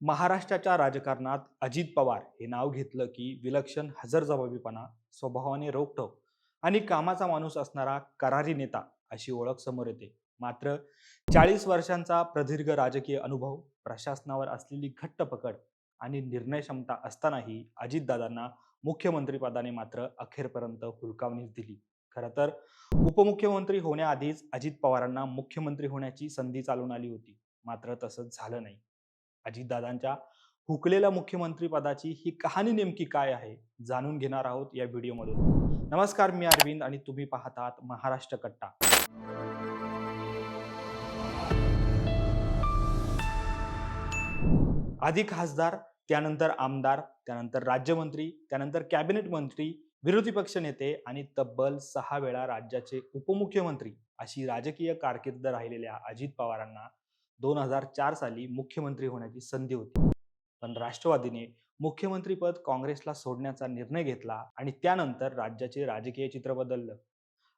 महाराष्ट्राच्या राजकारणात अजित पवार हे नाव घेतलं की विलक्षण हजरजबाबीपणा स्वभावाने रोखठोक आणि कामाचा माणूस असणारा करारी नेता अशी ओळख समोर येते. मात्र चाळीस वर्षांचा प्रदीर्घ राजकीय अनुभव प्रशासनावर असलेली घट्ट पकड आणि निर्णय क्षमता असतानाही अजितदादांना मुख्यमंत्रीपदाने मात्र अखेरपर्यंत हुलकावणीच दिली. खरं तर उपमुख्यमंत्री होण्याआधीच अजित पवारांना मुख्यमंत्री होण्याची संधी चालून आली होती. मात्र तसंच झालं नाही. अजितदादांच्या हुकलेल्या मुख्यमंत्री पदाची ही कहाणी नेमकी काय आहे जाणून घेणार आहोत या व्हिडिओमधून. नमस्कार मी अरविंद आणि तुम्ही पाहतात महाराष्ट्र कट्टा. आधी खासदार त्यानंतर आमदार त्यानंतर राज्यमंत्री त्यानंतर कॅबिनेट मंत्री विरोधी पक्ष नेते आणि तब्बल सहा वेळा राज्याचे उपमुख्यमंत्री अशी राजकीय कारकीर्द राहिलेल्या अजित पवारांना दोन हजार चार साली मुख्यमंत्री होण्याची संधी होती. पण राष्ट्रवादीने मुख्यमंत्रीपद काँग्रेसला सोडण्याचा निर्णय घेतला आणि त्यानंतर राज्याचे राजकीय चित्र बदललं.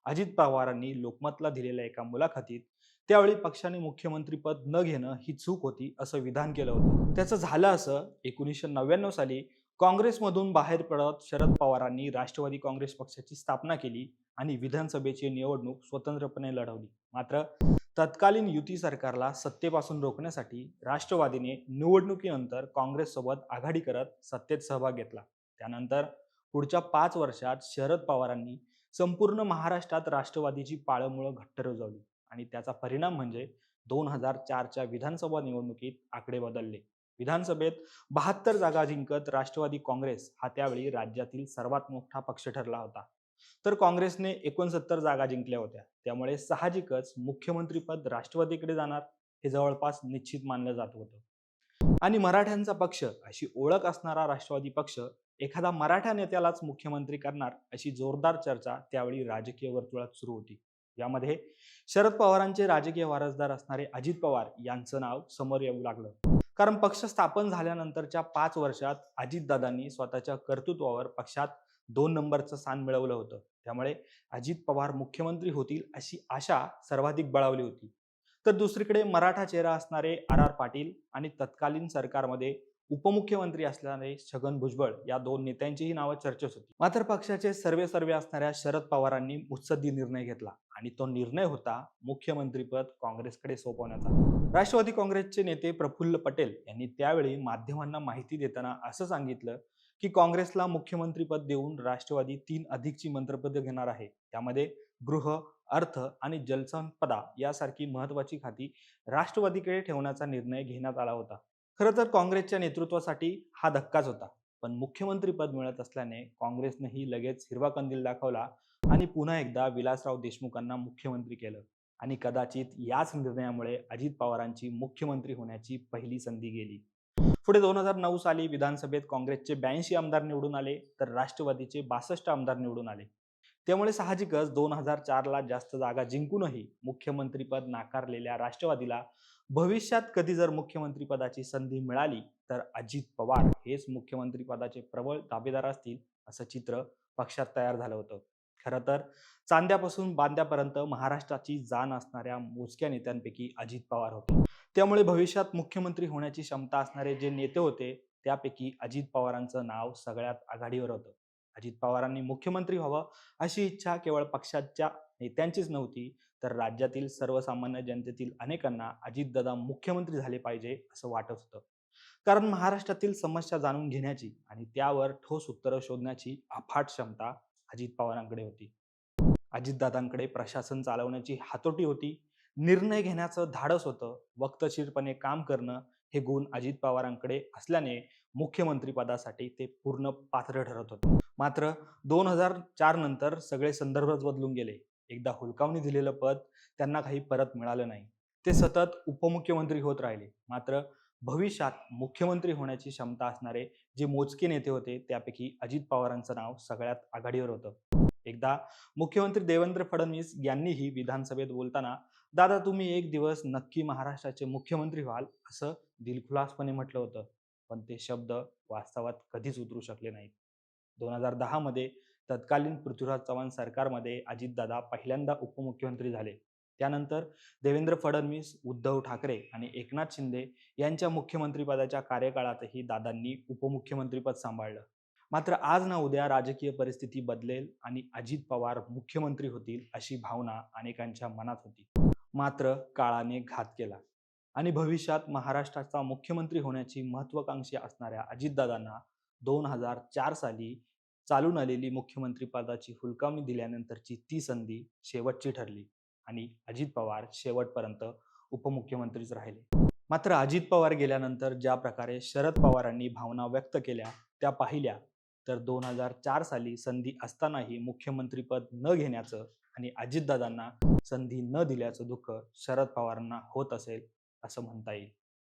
अजित पवारांनी लोकमतला दिलेल्या एका मुलाखतीत त्यावेळी पक्षाने मुख्यमंत्रीपद न घेणं ही चूक होती असं विधान केलं होतं. त्याचं झालं असं एकोणीसशे नव्याण्णव साली काँग्रेसमधून बाहेर पडत शरद पवारांनी राष्ट्रवादी काँग्रेस पक्षाची स्थापना केली आणि विधानसभेची निवडणूक स्वतंत्रपणे लढवली. मात्र तत्कालीन युती सरकारला सत्तेपासून रोखण्यासाठी राष्ट्रवादीने निवडणुकीनंतर काँग्रेससोबत आघाडी करत सत्तेत सहभाग घेतला. त्यानंतर पुढच्या पाच वर्षात शरद पवारांनी संपूर्ण महाराष्ट्रात राष्ट्रवादीची पाळंमुळं घट्ट रुजवली आणि त्याचा परिणाम म्हणजे दोन हजार चारच्या विधानसभा निवडणुकीत आकडे बदलले. विधानसभेत बहात्तर जागा जिंकत राष्ट्रवादी काँग्रेस हा त्यावेळी राज्यातील सर्वात मोठा पक्ष ठरला होता. तर काँग्रेसने एकोणसत्तर जागा जिंकल्या होत्या. त्यामुळे साहजिकच मुख्यमंत्रीपद राष्ट्रवादीकडे जाणार हे जवळपास निश्चित मानलं जात होतं. आणि मराठ्यांचा पक्ष अशी ओळख असणारा राष्ट्रवादी पक्ष एखादा मराठा नेत्यालाच मुख्यमंत्री करणार अशी जोरदार चर्चा त्यावेळी राजकीय वर्तुळात सुरू होती. यामध्ये शरद पवारांचे राजकीय वारसदार असणारे अजित पवार यांचं नाव समोर येऊ लागलं. कारण पक्ष स्थापन झाल्यानंतरच्या पाच वर्षात अजितदादांनी स्वतःच्या कर्तृत्वावर पक्षात दोन नंबरचं स्थान मिळवलं होतं. त्यामुळे अजित पवार मुख्यमंत्री होतील अशी आशा सर्वाधिक बळावली होती. तर दुसरीकडे मराठा चेहरा असणारे आर आर पाटील आणि तत्कालीन सरकारमध्ये उपमुख्यमंत्री असणारे छगन भुजबळ या दोन नेत्यांचीही नावं चर्चेत होती. मात्र पक्षाचे सर्वे सर्वे असणाऱ्या शरद पवारांनी मुत्सद्दी निर्णय घेतला आणि तो निर्णय होता मुख्यमंत्रीपद काँग्रेसकडे सोपवण्याचा. राष्ट्रवादी काँग्रेसचे नेते प्रफुल्ल पटेल यांनी त्यावेळी माध्यमांना माहिती देताना असं सांगितलं की काँग्रेसला मुख्यमंत्रीपद देऊन राष्ट्रवादी तीन अधिकची मंत्रिपद घेणार आहे. त्यामध्ये गृह अर्थ आणि जलसंपदा यासारखी महत्वाची खाती राष्ट्रवादीकडे ठेवण्याचा निर्णय घेण्यात आला होता. खरं तर काँग्रेसच्या नेतृत्वासाठी हा धक्काच होता. पण मुख्यमंत्रीपद मिळत असल्याने काँग्रेसनेही लगेच हिरवा कंदील दाखवला आणि पुन्हा एकदा विलासराव देशमुखांना मुख्यमंत्री केलं. आणि कदाचित याच निर्णयामुळे अजित पवारांची मुख्यमंत्री होण्याची पहिली संधी गेली. पुढे दोन हजार नऊ साली विधानसभेत काँग्रेसचे ब्याऐंशी आमदार निवडून आले तर राष्ट्रवादीचे बासष्ट आमदार निवडून आले. त्यामुळे साहजिकच दोन हजार चारला जास्त जागा जिंकूनही मुख्यमंत्रीपद नाकारलेल्या राष्ट्रवादीला भविष्यात कधी जर मुख्यमंत्रीपदाची संधी मिळाली तर अजित पवार हेच मुख्यमंत्रीपदाचे प्रबळ दावेदार असतील असं चित्र पक्षात तयार झालं होतं. खरं तर चांद्यापासून बांद्यापर्यंत महाराष्ट्राची जाण असणाऱ्या मोजक्या नेत्यांपैकी अजित पवार होते. त्यामुळे भविष्यात मुख्यमंत्री होण्याची क्षमता असणारे जे नेते होते त्यापैकी अजित पवारांचं नाव सगळ्यात आघाडीवर होतं. अजित पवारांनी मुख्यमंत्री व्हावं अशी इच्छा केवळ पक्षाच्या नेत्यांचीच नव्हती तर राज्यातील सर्वसामान्य जनतेतील अनेकांना अजितदादा मुख्यमंत्री झाले पाहिजे असं वाटत होतं. कारण महाराष्ट्रातील समस्या जाणून घेण्याची आणि त्यावर ठोस उत्तरं शोधण्याची अफाट क्षमता अजित पवारांकडे होती. अजितदादांकडे प्रशासन चालवण्याची हातोटी होती निर्णय घेण्याचं धाडस होतं. वक्तशीरपणे काम करणं हे गुण अजित पवारांकडे असल्याने मुख्यमंत्री पदासाठी ते पूर्ण पात्र ठरत होते. मात्र दोन हजार चार नंतर सगळे संदर्भच बदलून गेले. एकदा हुलकावणी दिलेलं पद त्यांना काही परत मिळालं नाही. ते सतत उपमुख्यमंत्री होत राहिले. मात्र भविष्यात मुख्यमंत्री होण्याची क्षमता असणारे जे मोजके नेते होते त्यापैकी अजित पवारांचं नाव सगळ्यात आघाडीवर होतं. एकदा मुख्यमंत्री देवेंद्र फडणवीस यांनीही विधानसभेत बोलताना दादा तुम्ही एक दिवस नक्की महाराष्ट्राचे मुख्यमंत्री व्हाल असं दिलखुलासपणे म्हटलं होतं. पण ते शब्द वास्तवात कधीच उतरू शकले नाहीत. दोन हजार दहामध्ये तत्कालीन पृथ्वीराज चव्हाण सरकारमध्ये अजितदादा पहिल्यांदा उपमुख्यमंत्री झाले. त्यानंतर देवेंद्र फडणवीस उद्धव ठाकरे आणि एकनाथ शिंदे यांच्या मुख्यमंत्रीपदाच्या कार्यकाळातही दादांनी उपमुख्यमंत्रीपद सांभाळलं. मात्र आज ना उद्या राजकीय परिस्थिती बदलेल आणि अजित पवार मुख्यमंत्री होतील अशी भावना अनेकांच्या मनात होती. मात्र काळाने घात केला आणि भविष्यात महाराष्ट्राचा मुख्यमंत्री होण्याची महत्वाकांक्षी असणाऱ्या अजितदादांना दोन हजार चार साली चालून आलेली मुख्यमंत्री पदाची हुलकावणी दिल्यानंतरची ती संधी शेवटची ठरली आणि अजित पवार शेवटपर्यंत उपमुख्यमंत्रीच राहिले. मात्र अजित पवार गेल्यानंतर ज्या प्रकारे शरद पवारांनी भावना व्यक्त केल्या त्या पाहिल्या तर दोन हजार चार साली संधी असतानाही मुख्यमंत्रीपद न घेण्याचं आणि अजितदादांना संधी न दिल्याचं दुःख शरद पवारांना होत असेल असं म्हणता येईल.